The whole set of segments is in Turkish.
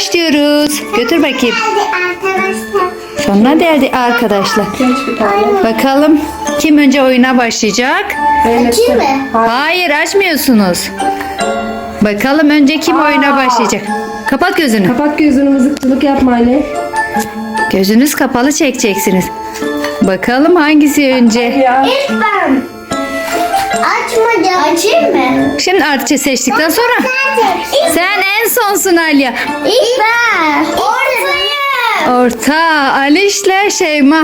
başlıyoruz. Götür bakayım. Sonra geldi arkadaşlar. Seç bir tane. Bakalım kim önce oyuna başlayacak? Açayım mı? Hayır açmıyorsunuz. Bakalım önce kim oyuna başlayacak? Kapat gözünü. Kapat gözünü mızıkçılık yapma Ali. Gözünüz kapalı çekeceksiniz. Bakalım hangisi önce? İlk ben. Açmadım. Açayım mı? Şimdi artı seçtikten sonra sen en sonsun Alya. ilk ben. Ortayı. Orta Aliş'le Şeyma.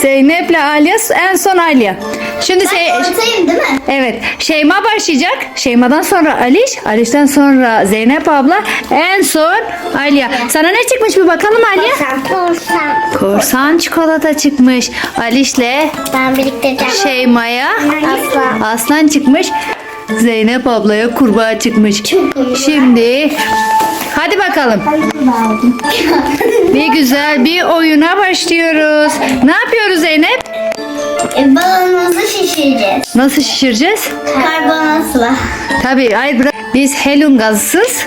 Zeynep'le Alya en son Alya. Şimdi Ben şey, ortayım değil mi? evet Şeyma başlayacak. Şeyma'dan sonra Aliş, Aliş'ten sonra Zeynep abla, en son Alya. Sana ne çıkmış bir bakalım Alya? Korsan. Korsan çikolata çıkmış. Aliş'le Ben biriktireceğim. Şeyma'ya Aslan. aslan çıkmış. Zeynep ablaya kurbağa çıkmış. Şimdi hadi bakalım. Bir güzel bir oyuna başlıyoruz. Ne yapıyoruz Zeynep? E, balonumuzu şişireceğiz. Nasıl şişireceğiz? Karbonatla. Tabii hayır bırak. Biz helyum gazsız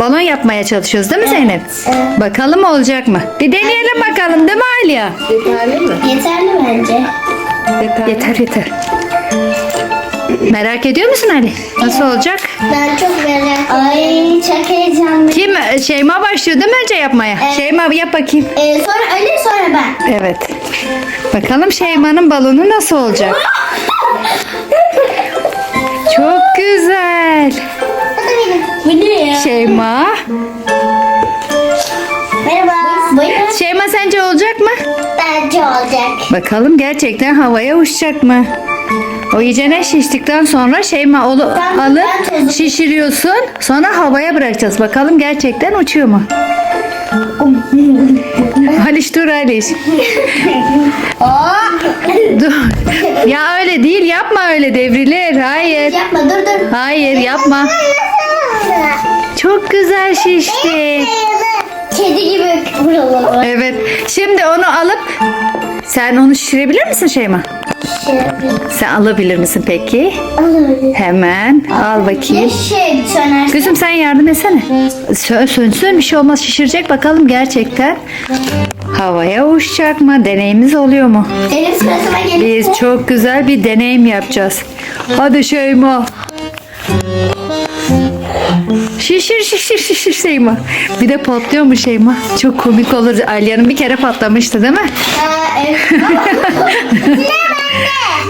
balon yapmaya çalışıyoruz değil mi Zeynep? evet. Bakalım olacak mı? Bir deneyelim bakalım değil mi Aliye? Yeterli mi? Yeterli bence. Yeter yeter. Merak ediyor musun Ali? Nasıl olacak? Ben çok merak Ay çok heyecanlıyım. Kim? Şeyma başlıyor değil mi önce yapmaya? Evet. Şeyma yap bakayım. E, sonra Ali sonra ben. Evet. Bakalım Şeyma'nın balonu nasıl olacak? Çok güzel. Bu ne ya? Şeyma. Merhaba. Buyurun. Şeyma sence olacak mı? Olacak. Bakalım gerçekten havaya uçacak mı? O iyicene şiştikten sonra Şeyma olu, alıp şişiriyorsun. Sonra havaya bırakacağız. Bakalım gerçekten uçuyor mu? Haliş dur Haliş. dur. Ya öyle değil yapma öyle devrilir. Hayır. Yapma dur dur. Hayır yapma. Çok güzel şişti. Kedi gibi buralı. Evet. Şimdi onu alıp sen onu şişirebilir misin Şeyma? Sen alabilir misin peki? Hemen al bakayım. Şey sönersin. Kızım sen yardım etsene. Sö sönsün bir şey olmaz şişirecek bakalım gerçekten. Havaya uçacak mı? Deneyimiz oluyor mu? Benim sırasıma gelirse. Biz çok güzel bir deneyim yapacağız. Hadi Şeyma. Şişir şişir şişir Şeyma. Bir de patlıyor mu Şeyma? Çok komik olur. Alya'nın bir kere patlamıştı değil mi? Evet.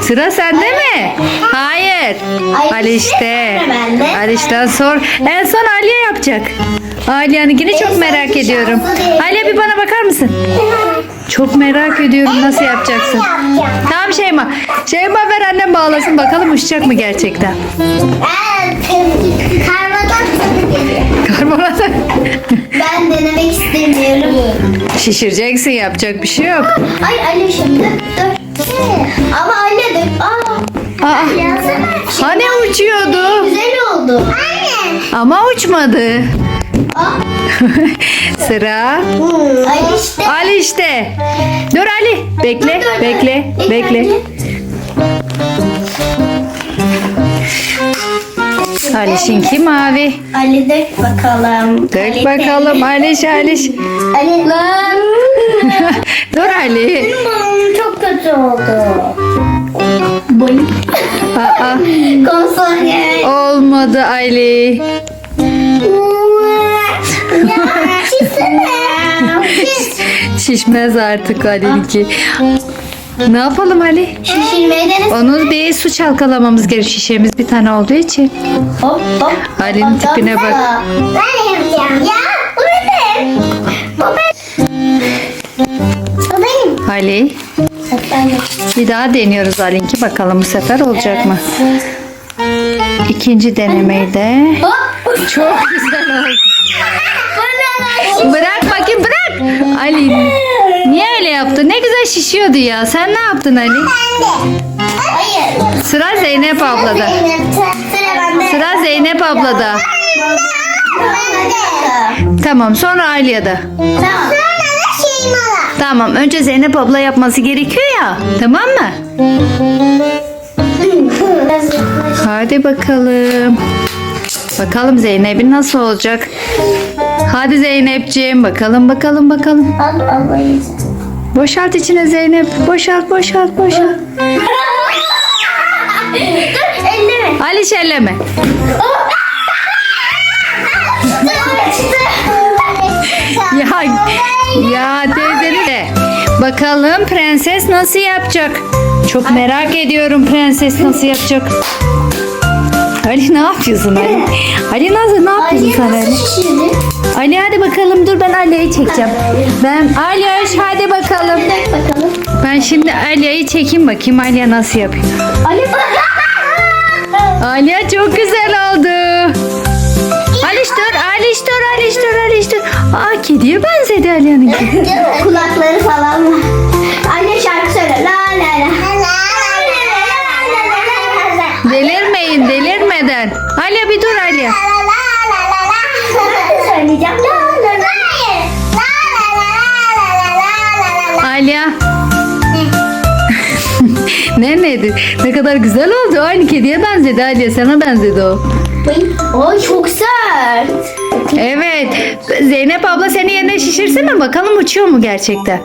Sıra sende mi? Hayır. Ay, Ali işte. bende. Aliş'ten sor. En son Aliye yapacak. Aliye'ninkini çok En merak ediyorum. Aliye bir bana bakar mısın? Çok merak ediyorum nasıl yapacaksın. Tamam Şeyma. Şeyma ver annem bağlasın bakalım uçacak mı gerçekten. Evet. Şişireceksin yapacak bir şey yok. Ay Ali şimdi dur. Ama anne dur. Aa. Aa, hani uçuyordu Güzel oldu. Anne. ama uçmadı. Aa. Sıra Ali işte. Ali işte. Dur Ali. Bekle, bekle, bekle. Aliş'inki mavi. Ali dök bakalım. Dök bakalım Aliş, Aliş. Ali. Lan. Dur Ali. Benim çok kötü oldu. Aa, Konsolye. olmadı Ali. ya. Şişmez artık Ali'ninki. Ne yapalım Ali? Şişirmeyi denesin. Onu bir su çalkalamamız gerekiyor. Şişemiz bir tane olduğu için. Hop hop. Ali'nin tipine bak. Ben yapacağım. Ya bu benim. Bu benim. Bu benim. Ali. Bir daha deniyoruz Ali'ninki. Bakalım bu sefer olacak mı? İkinci denemeyi de. Hop. Çok güzel oldu. Bırak. Ali niye öyle yaptın? Ne güzel şişiyordu ya. Sen ne yaptın Ali? Hayır. Sıra Zeynep ablada. Sıra bende. Sıra Zeynep ablada. Bende. Tamam sonra Alya'da. Tamam. Sonra da Şeyma'la. Tamam önce Zeynep abla yapması gerekiyor ya. Tamam mı? Hadi bakalım. Bakalım Zeynep'in nasıl olacak? Hadi Zeynepciğim bakalım bakalım bakalım. Al alayım. Boşalt içine Zeynep. Boşalt boşalt boşalt. Dur elleme. Aliş elleme. Ya ya teyzeni de. Bakalım prenses nasıl yapacak? Çok merak ediyorum prenses nasıl yapacak. Ali ne yapıyorsun Ali? Ali nasıl ne yapıyorsun sen Ali? şişirdi? Ali hadi bakalım dur ben Ali'yi çekeceğim. Ben Aliş hadi bakalım. Bakalım. Ben şimdi Ali'yi çekeyim bakayım Aliye nasıl yapıyor. Ali çok güzel oldu. Aliş dur, Aliş dur, Aliş dur, Aliş dur. Aa kediye benzedi Aliye'ninki. Kulakları falan var. Anne şarkı söyle. La la la. Delirmeyin, delirmeden. Aliye bir dur Aliye. Söyleyeceğim. La la la. Aliye. ne neydi? Ne kadar güzel oldu. Aynı kediye benzedi Aliye. Sana benzedi o. Oy çok sert. Evet. Zeynep abla seni yerine şişirsin mi? Bakalım uçuyor mu gerçekten?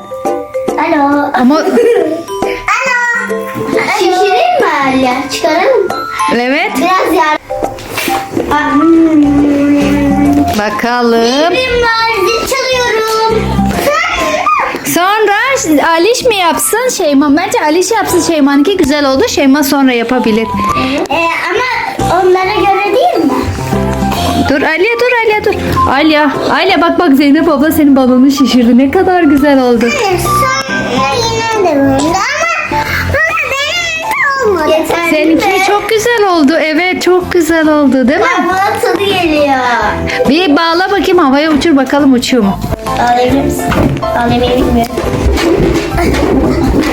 Alo. Ama Alo. Şişireyim mi Ali? Çıkaralım. evet. Biraz yar. Bakalım. Benim var. Çalıyorum. Sonra Aliş mi yapsın Şeyma? Bence Aliş yapsın Şeyma'nınki güzel oldu. Şeyma sonra yapabilir. Ee, ama onlara göre değil mi? Dur Aliye dur Aliye dur. Aliye, Aliye bak bak Zeynep abla senin balonu şişirdi. Ne kadar güzel oldu. Sonra yine de ama ama benim olmadı. Yeter Seninki çok güzel oldu. Evet çok güzel oldu değil mi? Bana tadı geliyor. Bir bağla bakayım havaya uçur bakalım uçuyor mu? Ağlayabilir misin? Ağlamayı bilmiyorum.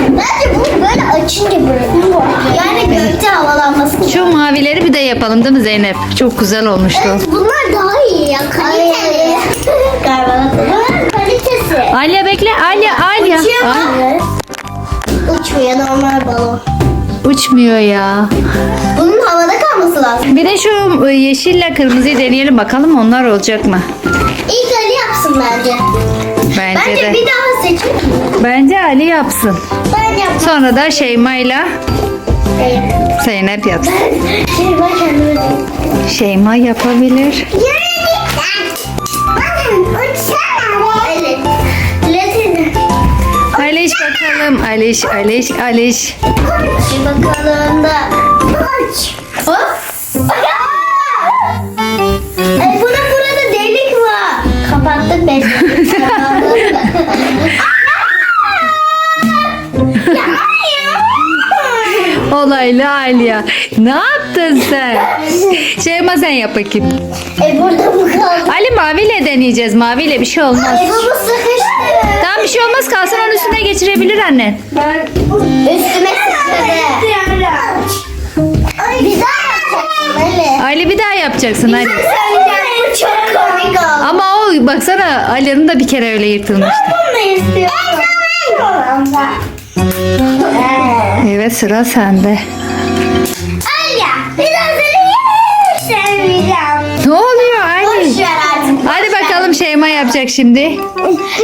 Bence bu böyle açınca bırakıyor. Yani gökte havalanması. Şu mavileri bir de yapalım değil mi Zeynep? Çok güzel olmuştu. Evet, bunlar daha iyi ya. Kaliteli. Galiba. Kalitesi. Aliye bekle. Aliye, Aliye. Uçuyor mu? Uçmuyor normal balon. Uçmuyor ya. Bunun havada kalması lazım. Bir de şu e, yeşille kırmızıyı deneyelim bakalım onlar olacak mı? İlk Ali yapsın bence. Bence, Bence de. bir daha seçin. Bence Ali yapsın. Ben yapmam. Sonra da Şeyma'yla. Zeynep yapsın. Ben kendime Şeyma yapabilir. Bakın bakalım. Aliş, Aliş, Aliş. Bir bakalım da. Aç. Hop. Ay, buna burada delik var. Kapattık ben. Olaylı Aliye. Ne yaptın sen? Şeyma sen yap bakayım. e burada mı kaldı? Ali maviyle deneyeceğiz. Maviyle bir şey olmaz. E bu sıkıştı. Bir şey olmaz kalsın onun üstüne geçirebilir annen. Ben Üstüme sıçradı. Bir daha yapacaksın Ali. Ali bir daha yapacaksın bu çok komik oldu. Ama o baksana Ali'nin de bir kere öyle yırtılmıştı. Bunu istiyorum. Evet sıra sende. Yapacak şimdi.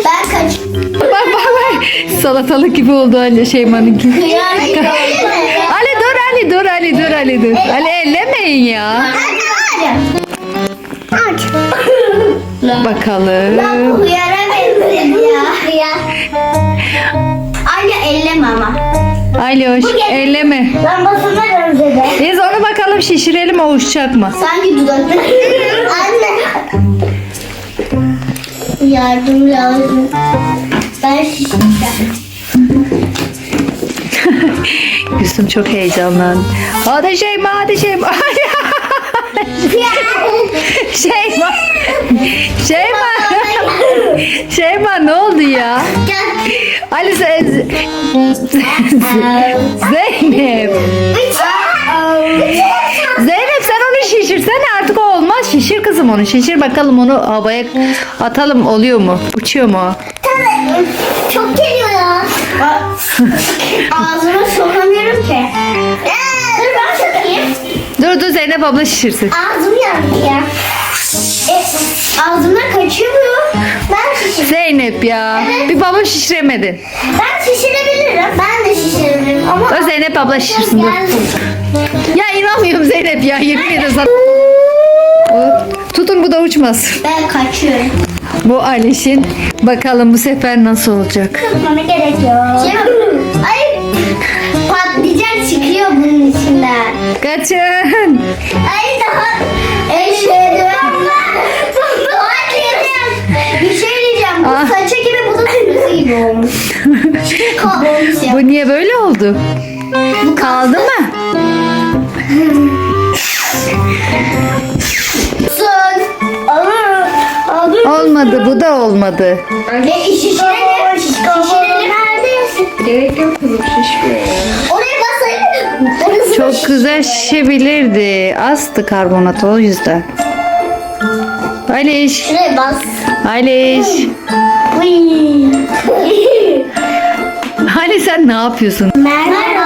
Ben kaç. Bak bak bak. Salatalık gibi oldu Ali Şeyma'nınki. Ali dur Ali dur Ali dur Ali dur. Ali ellemeyin ya. Aç. Ben Bakalım. bu hıyara benzedim ya. Alya elleme ama. Ali hoş elleme. Lambasına benzedi. Biz onu bakalım şişirelim o uçacak mı? Sanki dudakları. Anne. Yardım lazım. Ben şişeceğim. Gülsüm çok heyecanlandı. Hadi Şeyma hadi Şeyma. Şeyma. Şeyma. Şeyma ne oldu ya? Ali sen... Zeynep. Zeynep sen onu şişirsene. Şişir kızım onu. Şişir bakalım onu havaya atalım oluyor mu? Uçuyor mu? o? Tabii. Çok geliyor ya. Ağzıma sokamıyorum ki. Dur ben sokayım. Dur dur Zeynep abla şişirsin. Ağzım yandı ya. E, ağzımdan kaçıyor bu. Ben şişir. Zeynep ya. Bir baba şişiremedin. Ben şişirebilirim. Ben de şişirebilirim ama O Zeynep abla şişirsin dur. Ya inanmıyorum Zeynep ya. Yemin ederim sana. Tutun bu da uçmasın. Ben kaçıyorum. Bu Aliş'in. Bakalım bu sefer nasıl olacak. Kızmana gerek yok. Ay patlayacak çıkıyor bunun içinden. Kaçın. Ay daha eşledim. Bir şey diyeceğim. Bu Ah. saça gibi bu da kırmızı gibi olmuş. Ya. Bu niye böyle oldu? Kaldı mı? Olmadı. Bu da olmadı. E, şişirelim. Şişirelim. Gerek yok kızım şişmiyor ya. Oraya basayım. Çok güzel şişebilirdi. Azdı karbonat o yüzden. Aliş. Şuraya bas. Aliş. Ali sen ne yapıyorsun? Merhaba.